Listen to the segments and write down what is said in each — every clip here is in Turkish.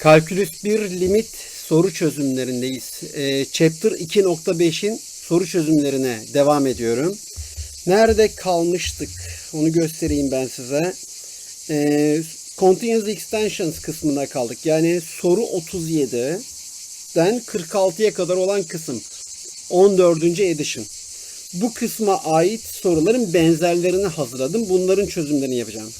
Kalkülüs 1 limit soru çözümlerindeyiz. Ee, chapter 2.5'in soru çözümlerine devam ediyorum. Nerede kalmıştık? Onu göstereyim ben size. Ee, Continuous Extensions kısmına kaldık. Yani soru 37'den 46'ya kadar olan kısım. 14. edition. Bu kısma ait soruların benzerlerini hazırladım. Bunların çözümlerini yapacağım.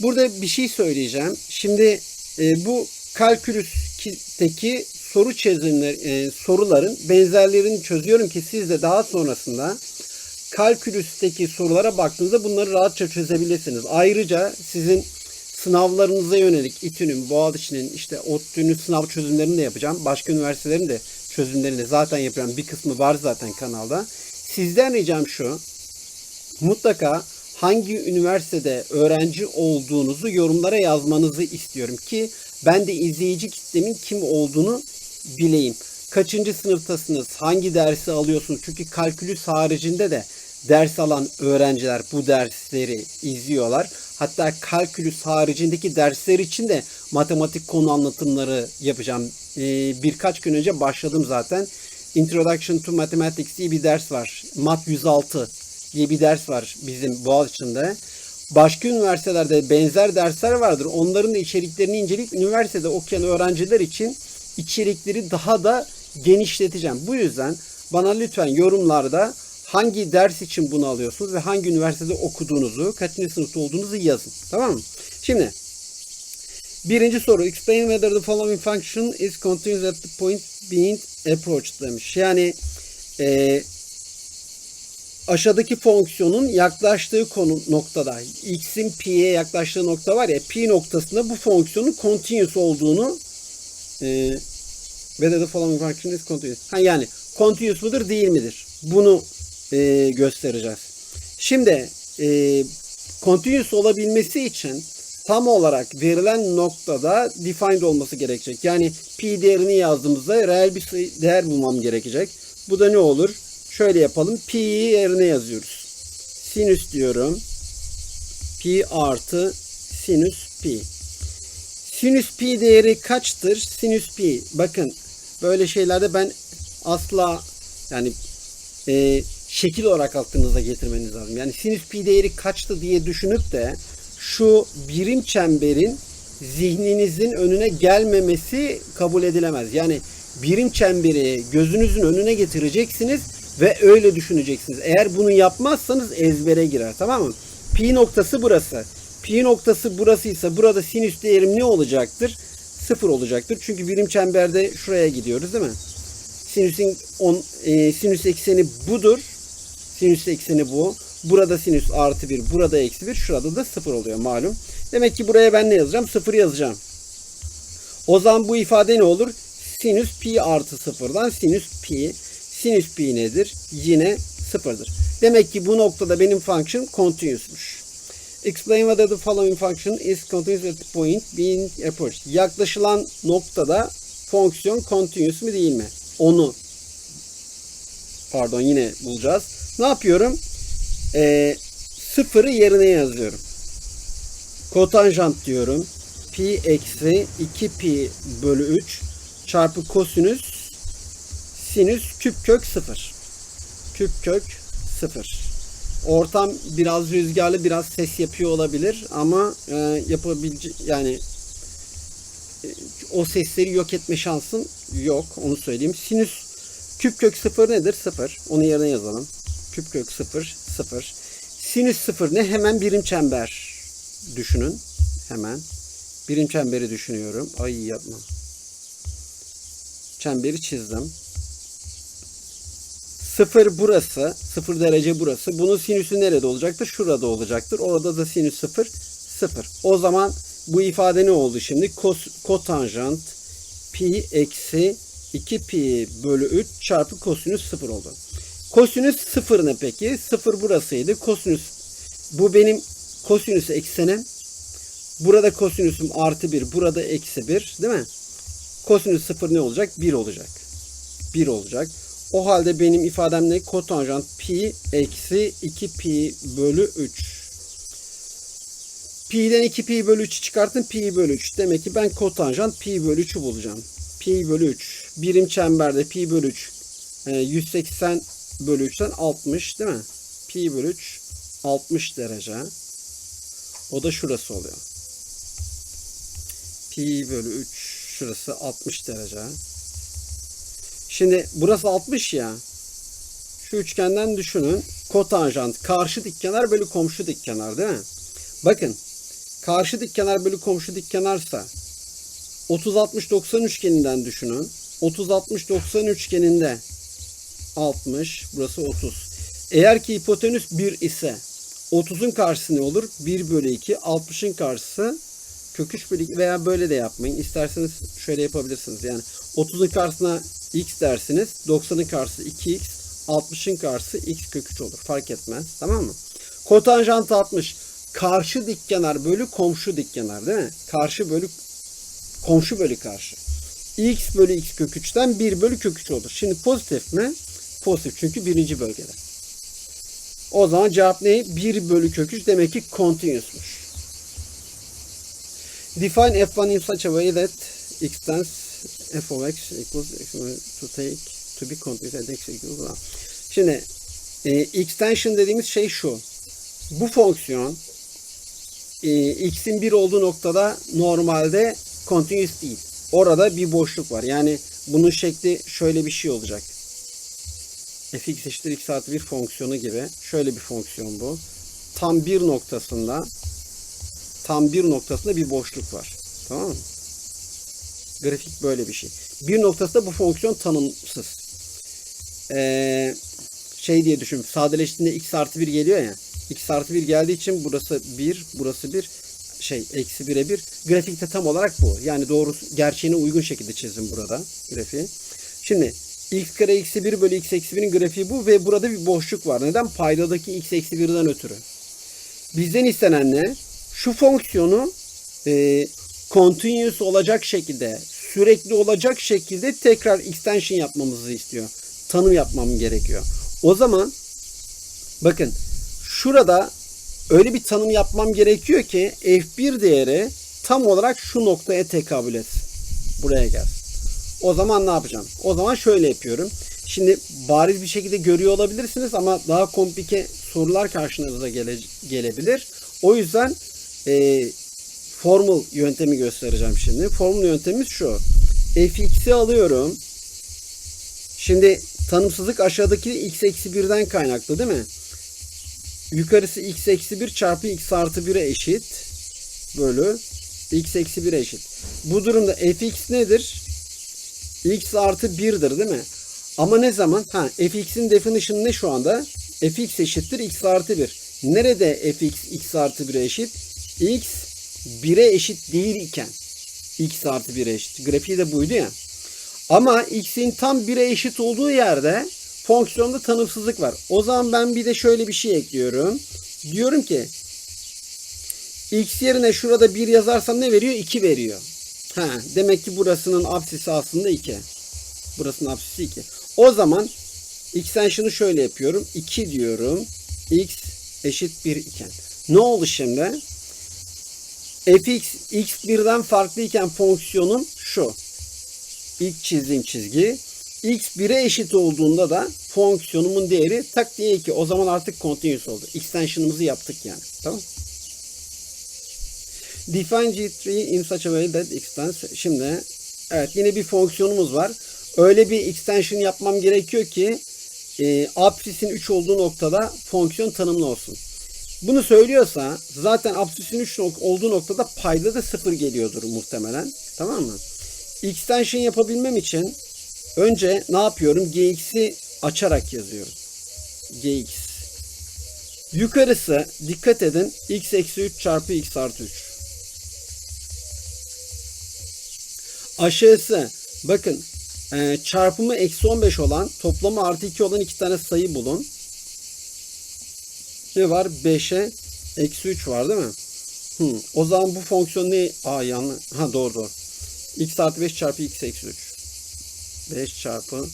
Burada bir şey söyleyeceğim. Şimdi e, bu kalkülüsteki soru çözümler e, soruların benzerlerini çözüyorum ki siz de daha sonrasında kalkülüsteki sorulara baktığınızda bunları rahatça çözebilirsiniz. Ayrıca sizin sınavlarınıza yönelik İTÜ'nün, Boğaziçi'nin, işte ODTÜ'nün sınav çözümlerini de yapacağım. Başka üniversitelerin de çözümlerini de zaten yapıyorum. Bir kısmı var zaten kanalda. Sizden ricam şu. Mutlaka hangi üniversitede öğrenci olduğunuzu yorumlara yazmanızı istiyorum ki ben de izleyici kitlemin kim olduğunu bileyim. Kaçıncı sınıftasınız? Hangi dersi alıyorsunuz? Çünkü kalkülüs haricinde de ders alan öğrenciler bu dersleri izliyorlar. Hatta kalkülüs haricindeki dersler için de matematik konu anlatımları yapacağım. Ee, birkaç gün önce başladım zaten. Introduction to Mathematics diye bir ders var. Mat 106 diye bir ders var bizim Boğaziçi'nde. Başka üniversitelerde benzer dersler vardır. Onların da içeriklerini inceleyip üniversitede okuyan öğrenciler için içerikleri daha da genişleteceğim. Bu yüzden bana lütfen yorumlarda hangi ders için bunu alıyorsunuz ve hangi üniversitede okuduğunuzu, kaçıncı sınıfta olduğunuzu yazın. Tamam mı? Şimdi birinci soru. Explain whether the following function is continuous at the point being approached demiş. Yani e, aşağıdaki fonksiyonun yaklaştığı konu noktada x'in p'ye yaklaştığı nokta var ya p noktasında bu fonksiyonun continuous olduğunu e, whether the following function is continuous. Ha yani continuous mudur değil midir? Bunu e, göstereceğiz. Şimdi e, continuous olabilmesi için tam olarak verilen noktada defined olması gerekecek. Yani p değerini yazdığımızda reel bir sayı, değer bulmam gerekecek. Bu da ne olur? Şöyle yapalım. P'yi yerine yazıyoruz. Sinüs diyorum. P artı sinüs P. Sinüs P değeri kaçtır? Sinüs P. Bakın böyle şeylerde ben asla yani e, şekil olarak aklınıza getirmeniz lazım. Yani sinüs pi değeri kaçtı diye düşünüp de şu birim çemberin zihninizin önüne gelmemesi kabul edilemez. Yani birim çemberi gözünüzün önüne getireceksiniz ve öyle düşüneceksiniz. Eğer bunu yapmazsanız ezbere girer tamam mı? Pi noktası burası. Pi noktası burasıysa burada sinüs değerim ne olacaktır? Sıfır olacaktır. Çünkü birim çemberde şuraya gidiyoruz değil mi? Sinüsün on, e, sinüs ekseni budur. Sinüs ekseni bu. Burada sinüs artı 1, burada eksi 1, şurada da 0 oluyor malum. Demek ki buraya ben ne yazacağım? 0 yazacağım. O zaman bu ifade ne olur? Sinüs pi artı 0'dan sinüs pi. Sinüs pi nedir? Yine 0'dır. Demek ki bu noktada benim function continuous'muş. Explain whether the following function is continuous at the point being approached. Yaklaşılan noktada fonksiyon continuous mu değil mi? Onu pardon yine bulacağız. Ne yapıyorum? Ee, sıfırı yerine yazıyorum. Kotanjant diyorum. Pi eksi 2 pi bölü 3 çarpı kosinüs sinüs küp kök 0. Küp kök 0. Ortam biraz rüzgarlı biraz ses yapıyor olabilir ama e, yapabilecek yani e, o sesleri yok etme şansın yok onu söyleyeyim. Sinüs küp kök 0 nedir? 0. Onu yerine yazalım. Küp kök 0 0. Sinüs 0 ne? Hemen birim çember düşünün. Hemen. Birim çemberi düşünüyorum. Ay yapma. Çemberi çizdim. 0 burası. 0 derece burası. Bunun sinüsü nerede olacaktır? Şurada olacaktır. Orada da sinüs 0 0. O zaman bu ifade ne oldu şimdi? Kos, kotanjant pi eksi 2 pi bölü 3 çarpı kosinüs 0 oldu. Kosinüs 0 ne peki? 0 burasıydı. Kosinüs bu benim kosinüs eksenim. Burada kosinüsüm artı 1. Burada eksi 1. Değil mi? Kosinüs 0 ne olacak? 1 olacak. 1 olacak. O halde benim ifadem ne? Kotanjant pi eksi 2 pi bölü 3 Pi'den 2 pi bölü 3'ü çıkartın pi bölü 3. Demek ki ben kotanjant pi bölü 3'ü bulacağım. Pi bölü 3. Birim çemberde pi bölü 3. e, 180 bölü 3'ten 60 değil mi? Pi bölü 3 60 derece. O da şurası oluyor. Pi bölü 3 şurası 60 derece. Şimdi burası 60 ya. Şu üçgenden düşünün. Kotanjant karşı dik kenar bölü komşu dik kenar değil mi? Bakın karşı dik kenar bölü komşu dik kenarsa 30-60-90 üçgeninden düşünün. 30-60-90 üçgeninde 60 burası 30. Eğer ki hipotenüs 1 ise 30'un karşısı ne olur? 1 bölü 2. 60'ın karşısı kök 3 bölü 2 veya böyle de yapmayın. İsterseniz şöyle yapabilirsiniz. Yani 30'un karşısına x dersiniz. 90'ın karşısı 2x. 60'ın karşısı x kök 3 olur. Fark etmez. Tamam mı? Kotanjant 60. Karşı dik kenar bölü komşu dik kenar değil mi? Karşı bölü komşu bölü karşı. x bölü x kök 3'ten 1 bölü kök 3 olur. Şimdi pozitif mi? Pozitif çünkü birinci bölgede. O zaman cevap ne? 1 bölü kök 3 demek ki continuous'muş. Define f1 in such a way that x tends f of x equals to take to be continuous at x equals 1. Şimdi e, extension dediğimiz şey şu. Bu fonksiyon e, x'in 1 olduğu noktada normalde continuous değil. Orada bir boşluk var. Yani bunun şekli şöyle bir şey olacak. fx eşittir x artı 1 fonksiyonu gibi. Şöyle bir fonksiyon bu. Tam bir noktasında tam bir noktasında bir boşluk var. Tamam mı? Grafik böyle bir şey. Bir noktasında bu fonksiyon tanımsız. Ee, şey diye düşün. Sadeleştiğinde x artı 1 geliyor ya. x artı 1 geldiği için burası 1, burası 1 şey eksi 1'e 1. Grafikte tam olarak bu. Yani doğru gerçeğine uygun şekilde çizdim burada grafiği. Şimdi x kare eksi 1 bölü x eksi 1'in grafiği bu ve burada bir boşluk var. Neden? Paydadaki x eksi 1'den ötürü. Bizden istenen ne? Şu fonksiyonu e, continuous olacak şekilde, sürekli olacak şekilde tekrar extension yapmamızı istiyor. Tanım yapmam gerekiyor. O zaman bakın şurada öyle bir tanım yapmam gerekiyor ki f1 değeri tam olarak şu noktaya tekabül etsin. Buraya gelsin. O zaman ne yapacağım? O zaman şöyle yapıyorum. Şimdi bariz bir şekilde görüyor olabilirsiniz ama daha komplike sorular karşınıza gele, gelebilir. O yüzden e, formül yöntemi göstereceğim şimdi. Formül yöntemimiz şu. fx'i alıyorum. Şimdi tanımsızlık aşağıdaki x eksi 1'den kaynaklı değil mi? Yukarısı x eksi 1 çarpı x artı 1'e eşit. Bölü x eksi 1'e eşit. Bu durumda fx nedir? x artı 1'dir değil mi? Ama ne zaman? Ha, fx'in definition ne şu anda? fx eşittir x artı 1. Nerede fx x artı 1'e eşit? x 1'e eşit değil iken x artı 1'e eşit. Grafiği de buydu ya. Ama x'in tam 1'e eşit olduğu yerde fonksiyonda tanımsızlık var. O zaman ben bir de şöyle bir şey ekliyorum. Diyorum ki x yerine şurada 1 yazarsam ne veriyor? 2 veriyor. Ha, demek ki burasının apsisi aslında 2. Burasının apsisi 2. O zaman extension'ı şöyle yapıyorum. 2 diyorum. x eşit 1 iken. Ne oldu şimdi? Fx x1'den farklı iken fonksiyonum şu. İlk çizdiğim çizgi. x 1'e eşit olduğunda da fonksiyonumun değeri tak diye 2. O zaman artık continuous oldu. Extension'ımızı yaptık yani. Tamam Define G3 in such a way that extends. Şimdi evet yine bir fonksiyonumuz var. Öyle bir extension yapmam gerekiyor ki e, absis'in 3 olduğu noktada fonksiyon tanımlı olsun. Bunu söylüyorsa zaten absis'in 3 olduğu noktada payda da 0 geliyordur muhtemelen. Tamam mı? Extension yapabilmem için önce ne yapıyorum? Gx'i açarak yazıyorum. Gx. Yukarısı dikkat edin x eksi 3 çarpı x artı 3. Aşağısı bakın e, çarpımı eksi 15 olan toplamı artı 2 olan iki tane sayı bulun. Ne var? 5'e eksi 3 var değil mi? Hmm. O zaman bu fonksiyon ne? Aa yanlış. Ha doğru doğru. x artı 5 çarpı x eksi 3. 5 çarpı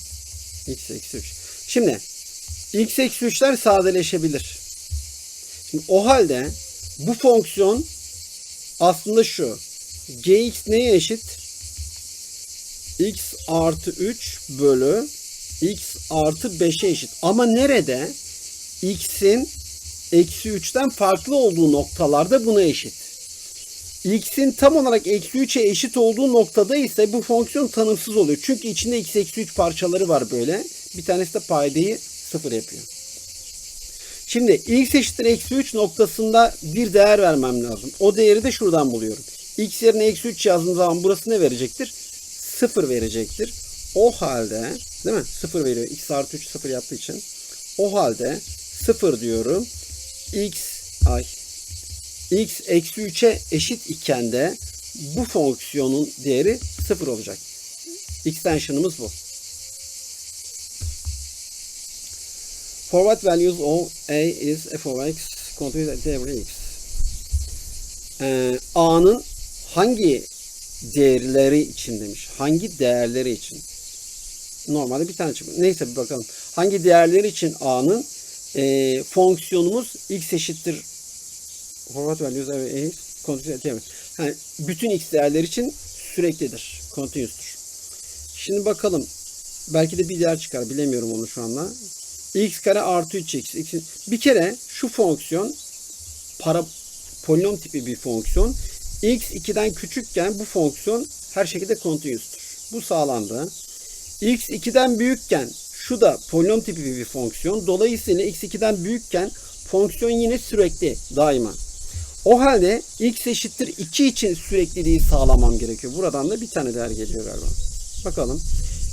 x eksi 3. Şimdi x eksi 3'ler sadeleşebilir. Şimdi o halde bu fonksiyon aslında şu. Gx neye eşit? x artı 3 bölü x artı 5'e eşit. Ama nerede? x'in eksi 3'ten farklı olduğu noktalarda buna eşit. x'in tam olarak eksi 3'e eşit olduğu noktada ise bu fonksiyon tanımsız oluyor. Çünkü içinde x eksi 3 parçaları var böyle. Bir tanesi de paydayı sıfır yapıyor. Şimdi x eşittir eksi 3 noktasında bir değer vermem lazım. O değeri de şuradan buluyorum. x yerine eksi 3 yazdığım zaman burası ne verecektir? 0 verecektir. O halde değil mi? 0 veriyor. x artı 3 0 yaptığı için. O halde 0 diyorum. X ay x eksi 3'e eşit iken de bu fonksiyonun değeri 0 olacak. Extension'ımız bu. For what values of a is f of x continuous at every x. Ee, a'nın hangi değerleri için demiş. Hangi değerleri için? Normalde bir tane çıkıyor. Neyse bir bakalım. Hangi değerleri için a'nın e, fonksiyonumuz x eşittir for what values every. Yani bütün x değerler için süreklidir. Continuous'tur. Şimdi bakalım. Belki de bir değer çıkar. Bilemiyorum onu şu anda x kare artı 3x. X, bir kere şu fonksiyon para polinom tipi bir fonksiyon. x 2'den küçükken bu fonksiyon her şekilde continuous'tur. Bu sağlandı. x 2'den büyükken şu da polinom tipi bir fonksiyon. Dolayısıyla x 2'den büyükken fonksiyon yine sürekli daima. O halde x eşittir 2 için sürekliliği sağlamam gerekiyor. Buradan da bir tane değer geliyor galiba. Bakalım.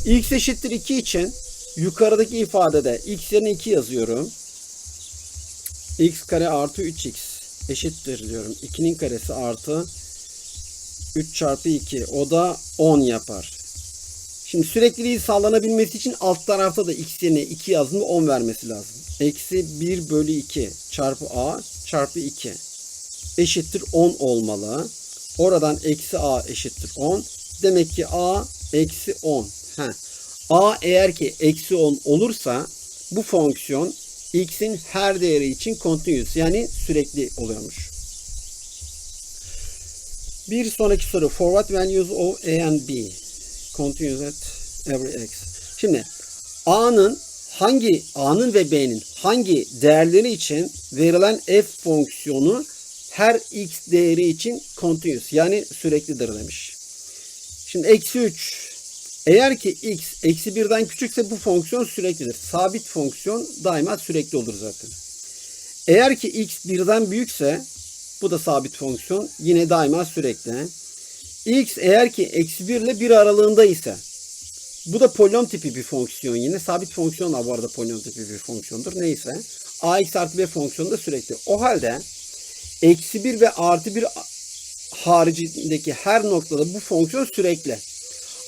x eşittir 2 için Yukarıdaki ifadede x yerine 2 yazıyorum. x kare artı 3x eşittir diyorum. 2'nin karesi artı 3 çarpı 2. O da 10 yapar. Şimdi sürekliliği sağlanabilmesi için alt tarafta da x yerine 2 yazdığında 10 vermesi lazım. Eksi 1 bölü 2 çarpı a çarpı 2 eşittir 10 olmalı. Oradan eksi a eşittir 10. Demek ki a eksi 10. Heh. A eğer ki eksi 10 olursa bu fonksiyon x'in her değeri için continuous yani sürekli oluyormuş. Bir sonraki soru. For what values of a and b continuous at every x. Şimdi a'nın hangi a'nın ve b'nin hangi değerleri için verilen f fonksiyonu her x değeri için continuous yani süreklidir demiş. Şimdi eksi 3 eğer ki x eksi birden küçükse bu fonksiyon süreklidir. Sabit fonksiyon daima sürekli olur zaten. Eğer ki x birden büyükse bu da sabit fonksiyon yine daima sürekli. X eğer ki eksi 1 ile 1 aralığında ise bu da polinom tipi bir fonksiyon yine. Sabit fonksiyon bu arada polinom tipi bir fonksiyondur. Neyse. ax artı b fonksiyonu da sürekli. O halde eksi 1 ve artı 1 haricindeki her noktada bu fonksiyon sürekli.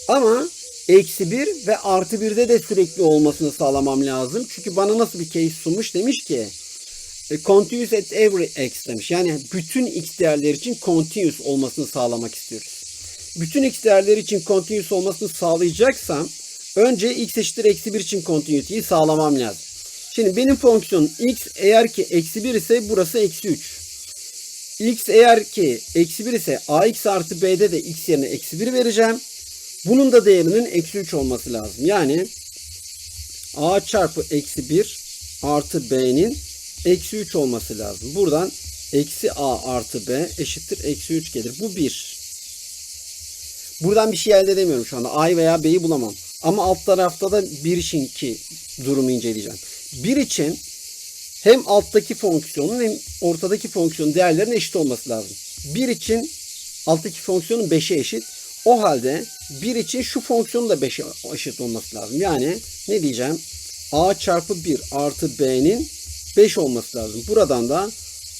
Ama eksi 1 ve artı 1'de de sürekli olmasını sağlamam lazım. Çünkü bana nasıl bir case sunmuş demiş ki e, continuous at every x demiş. Yani bütün x değerler için continuous olmasını sağlamak istiyoruz. Bütün x değerleri için continuous olmasını sağlayacaksam önce x eşittir eksi 1 için continuity'yi sağlamam lazım. Şimdi benim fonksiyonum x eğer ki eksi 1 ise burası eksi 3. x eğer ki eksi 1 ise ax artı b'de de x yerine eksi 1 vereceğim. Bunun da değerinin eksi 3 olması lazım. Yani a çarpı eksi 1 artı b'nin eksi 3 olması lazım. Buradan eksi a artı b eşittir eksi 3 gelir. Bu 1. Buradan bir şey elde edemiyorum şu anda. a veya b'yi bulamam. Ama alt tarafta da 1 için ki durumu inceleyeceğim. 1 için hem alttaki fonksiyonun hem ortadaki fonksiyonun değerlerinin eşit olması lazım. 1 için alttaki fonksiyonun 5'e eşit. O halde 1 için şu fonksiyonun da 5'e eşit olması lazım. Yani ne diyeceğim? a çarpı 1 artı b'nin 5 olması lazım. Buradan da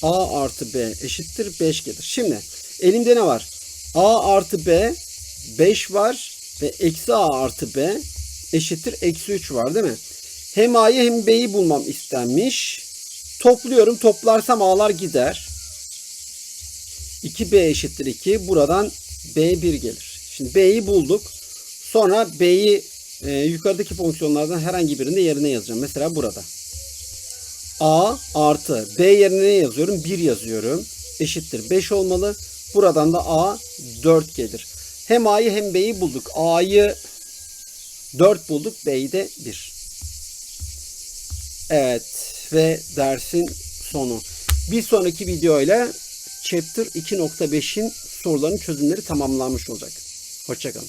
a artı b eşittir 5 gelir. Şimdi elimde ne var? a artı b 5 var ve eksi a artı b eşittir eksi 3 var değil mi? Hem a'yı hem b'yi bulmam istenmiş. Topluyorum. Toplarsam a'lar gider. 2b eşittir 2. Buradan b1 gelir. Şimdi b'yi bulduk. Sonra b'yi e, yukarıdaki fonksiyonlardan herhangi birinde yerine yazacağım. Mesela burada. a artı b yerine ne yazıyorum? 1 yazıyorum. Eşittir 5 olmalı. Buradan da A 4 gelir. Hem A'yı hem B'yi bulduk. A'yı 4 bulduk. B'yi de 1. Evet ve dersin sonu. Bir sonraki videoyla Chapter 2.5'in soruların çözümleri tamamlanmış olacak. Hoşçakalın.